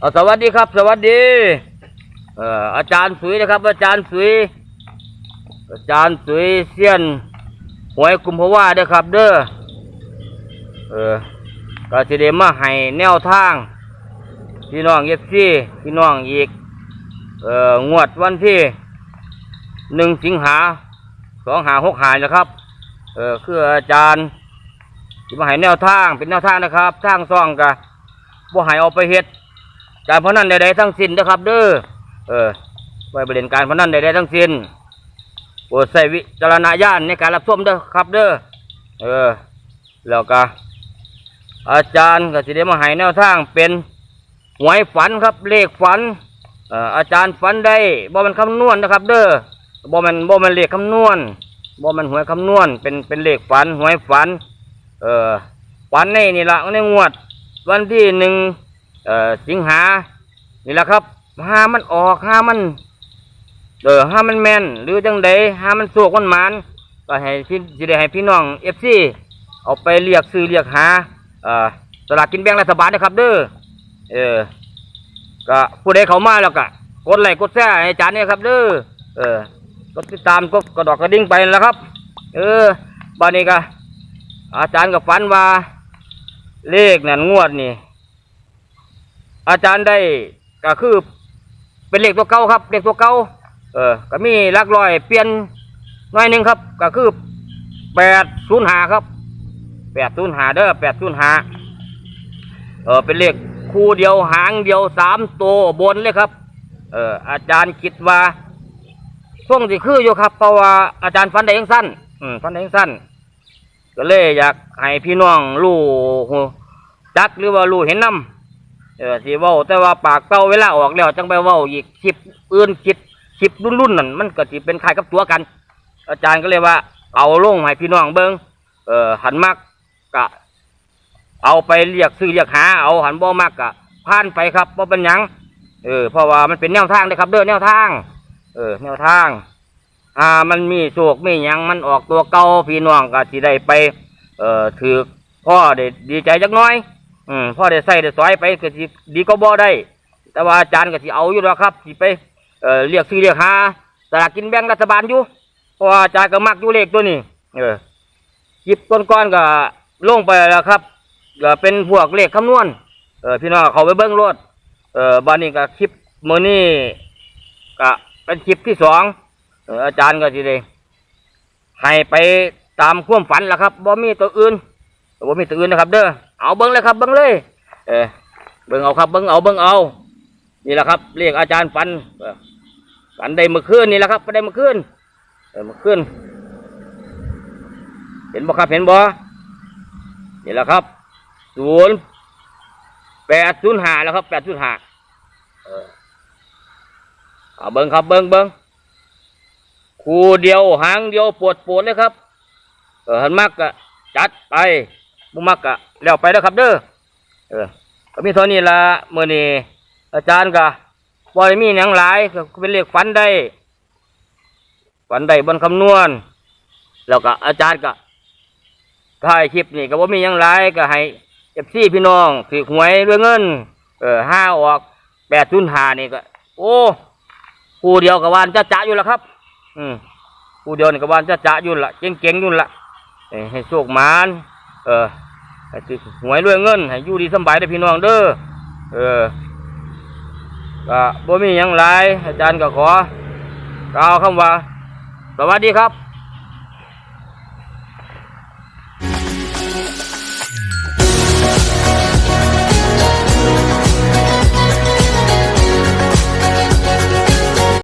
เอาสวัสดีครับ สวัสดีเอ่ออาจารย์สุยนะครับ อาจารย์สุยอาจารย์สุยเซียนหวยกุมภาวะเด้อครับ เด้อเออก็จะได้มาให้แนวทาง พี่น้องเอฟซีพี่น้องอีกเอ่องวดวันที่หนึ่งสิงหาสองหาหกหานะครับ เออคืออาจารย์ที่มาให้แนวทางเป็นแนวทางนะครับทางซ่องกะบ่ให้เอาไปเฮ็ด การพนันใดๆทั้งสิ้นนะครับ เด้อเออไว้ประเด็นการพนันใดๆทั้งสิ้นโปรดใส่วิจารณญาณในการรับชมเด้อครับ เด้อเออ แล้วก็อาจารย์ก็สิได้มาให้แนวทางเป็นหวยฝันครับเลขฝันเอออาจารย์ฝันได้บ่มันคำนวณนะครับ เด้อบ่มันบ่มันเลขคำนวณบ่มันหวยคำนวณเป็นเป็นเลขฝันหวยฝัน เออฝันในนี่ละในงวด วันที่หนึ่ง เอ่อสิงหานี่แหละครับห้ามันออกห้ามันเออห้ามันแมนหรือจังใดห้ามันโศกมันหมานก็ให้พี่สิได้ให้พี่น้องเอฟซีเอาไปเรียกซื้อเรียกหาเอ่อสลากกินแบ่งรัฐบาลนะครับ เด้อเออก็ผู้ใดเขามาแล้วก็กดไลค์กดแชร์ให้จารย์เนี่ครับเด้อเออกดติดตามกดกระดอกกระดิ่งไปแล้วครับ เออบ้านนี้ก็อาจารย์ก็ฝันว่าเลขนั่นงวดนี่ อาจารย์ได้ก็คือเป็นเลขตัวเก่าครับเลขตัวเก่าเออก็มีลักร้อยเปลี่ยนหน่อยหนึ่งครับ ก็คือแปดศูนย์หาครับแปดศูนย์หาเด้อแปดศูนย์หาเออเป็นเลขคู่เดียวหางเดียวสามตัวบนเลยครับ เอออาจารย์คิดว่าช่วงที่คืออยู่ครับเพราะว่าอาจารย์ฟันได้ยังสั้นอืมฟันได้ยังสั้นก็เลยอยากให้พี่น้องรู้จักหรือว่ารู้เห็นน้ำ เออสิเว้าแต่ว่าปากเป้าเวลาออกแล้วจังไปเว้าอีกคลิปอื่นคลิปคลิปรุ่นรุ่นนั่นมันก็สิเป็นคล้ายกับตัวกัน อาจารย์ก็เลยว่า เอาลงให้พี่น้องเบิงเออหันมักกะ เอาไปเรียกซื้อเรียกหาเอาหันบ่มักกะผ่านไปครับบ่เป็นยังเออเพราะว่ามันเป็นแนวทางเลยครับ เด้อแนวทาง เออ แนวทาง อ่า มันมีโศกมียังมันออกตัวเก่าพี่น้องก็สิได้ไป เอ่อถือพ่อได้ดีใจจักน้อย อืมพ่อได้ใส่ได้สอยไปก็สิดีก็บ่ได้ แต่ว่าอาจารย์ก็สิเอาอยู่แล้วครับสิไปเอ่อเรียกซื้อเรียกหาสลากกินแบ่งรัฐบาลอยู่เพราะว่าอาจารย์ก็มักอยู่เลขตัวนี้ เออจิบก้อนๆก็ลงไปแล้วครับก็เป็นพวกเลขคำนวณเออพี่น้องเขาไปเบิ้งรถเออบ้านนี้ก็คลิปมื้อนี้ก็เป็นคลิปที่สองเอออาจารย์ก็สิได้ให้ไปตามความฝันแล้วครับบ่มีตัวอื่นบ่มีตัวอื่นนะครับ เด้อ เอาเบิ้งเลยครับเบิ้งเลย เออเบิ้งเอาครับเบิ้งเอาเบิ้งเอา นี่แหละครับเรียกอาจารย์ฟันฟันได้เมื่อคืนนี่แหละครับได้เมื่อคืนเออเมื่อคืนเห็นบ่ครับเห็นบ่นี่แหละครับศูนย์แปดศูนย์ห้าแล้วครับแปดศูนย์ห้าเออเอาเบิ้งครับเบิ้งเบิ้งคู่เดียวหางเดียวปวดปวดเลยครับเออหันมากกะจัดไป บุมักกะแล้วไปแล้วครับเด้อเออก็มีเท่านี้ละเมื่อนี้อาจารย์กะปล่อยมีหยังหลายก็เป็นเลขฝันได้ฝันได้บนคำนวณ แล้วก็อาจารย์ก็ถ่ายคลิปนี่ก็ว่ามีหยังหลายก็ให้เอฟซีพี่น้องถือหวยด้วยเงิน เออห้าออกแปดศูนย์หานี่ก็ โอ้ผู้เดียวกับวานจะจะอยู่แล้วครับ อืมผู้เดียวนี่กับวานจะจะอยู่ละเก่งๆอยู่ละให้โชคมาน เออให้ถือหวยรวยเงินให้อยู่ดีสบายได้พี่น้องเด้อเออก็บ่มีอยังไรอาจารย์ก็ขอกล่าวคำว่า สวัสดีครับ